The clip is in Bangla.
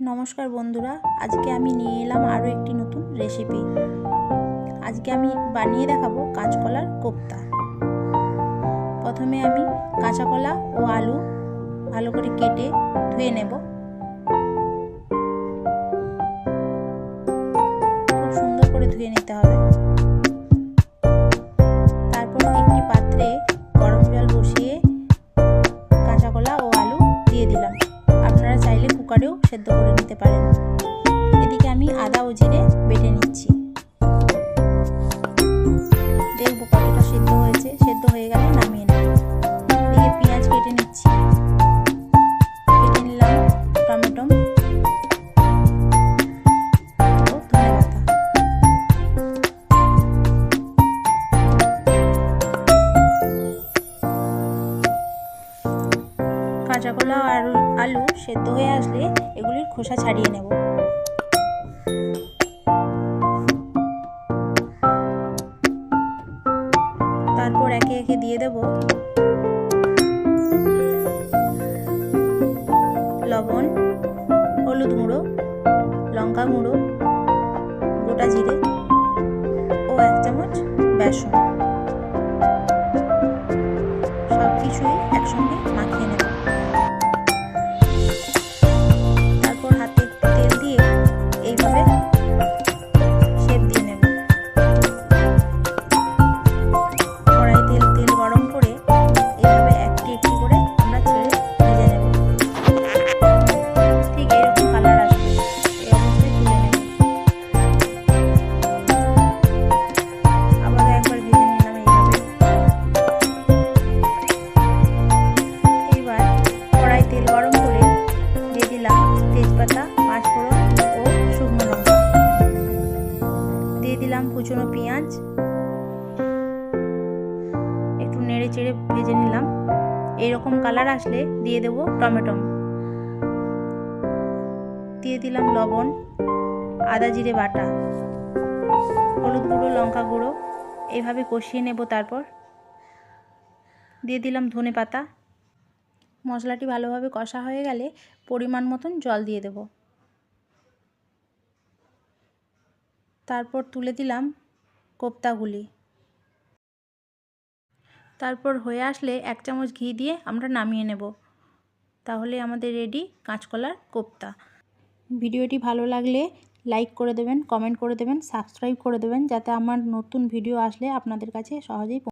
নমস্কার বন্ধুরা, আজকে আমি নিয়ে এলাম আরও একটি নতুন রেসিপি আজকে আমি বানিয়ে দেখাবো কাঁচকলার কোপ্তা। প্রথমে আমি কাঁচা কলা ও আলু ভালো করে কেটে ধুয়ে নেব। খুব সুন্দর করে ধুয়ে নিতে হবে। কুকারেও সেদ্ধ করে নিতে পারেন। এদিকে আমি আদা ও জিরে বেটে নিচ্ছি। দেখব কতটা সেদ্ধ হয়েছে, সেদ্ধ হয়ে গেলে। কাঁচা কলা আর আলু সেদ্ধ হয়ে আসলে এগুলির খোসা ছাড়িয়ে নেব। তারপর একে একে দিয়ে দেব। লবণ, হলুদ গুঁড়ো, লঙ্কা গুঁড়ো, গোটা জিরে ও এক চামচ বেসন। দিয়ে দিলাম কুচনো পেঁয়াজ। একটু নেড়ে চেড়ে ভেজে নিলাম। এইরকম কালার আসলে দিয়ে দেবো টমেটো। দিয়ে দিলাম লবণ, আদা জিরে বাটা, হলুদ গুঁড়ো, লঙ্কা গুঁড়ো এইভাবে কষিয়ে নেব তারপর। দিয়ে দিলাম ধনে পাতা মশলাটি ভালোভাবে কষা হয়ে গেলে পরিমাণ মতন জল দিয়ে দেব। তারপর তুলে দিলাম কোপ্তাগুলি। তারপর হয়ে আসলে এক চামচ ঘি দিয়ে আমরা নামিয়ে নেব। তাহলে আমাদের রেডি কাঁচকলার কোপ্তা। ভিডিওটি ভালো লাগলে লাইক করে দেবেন, কমেন্ট করে দেবেন, সাবস্ক্রাইব করে দেবেন, যাতে আমার নতুন ভিডিও আসলে আপনাদের কাছে সহজেই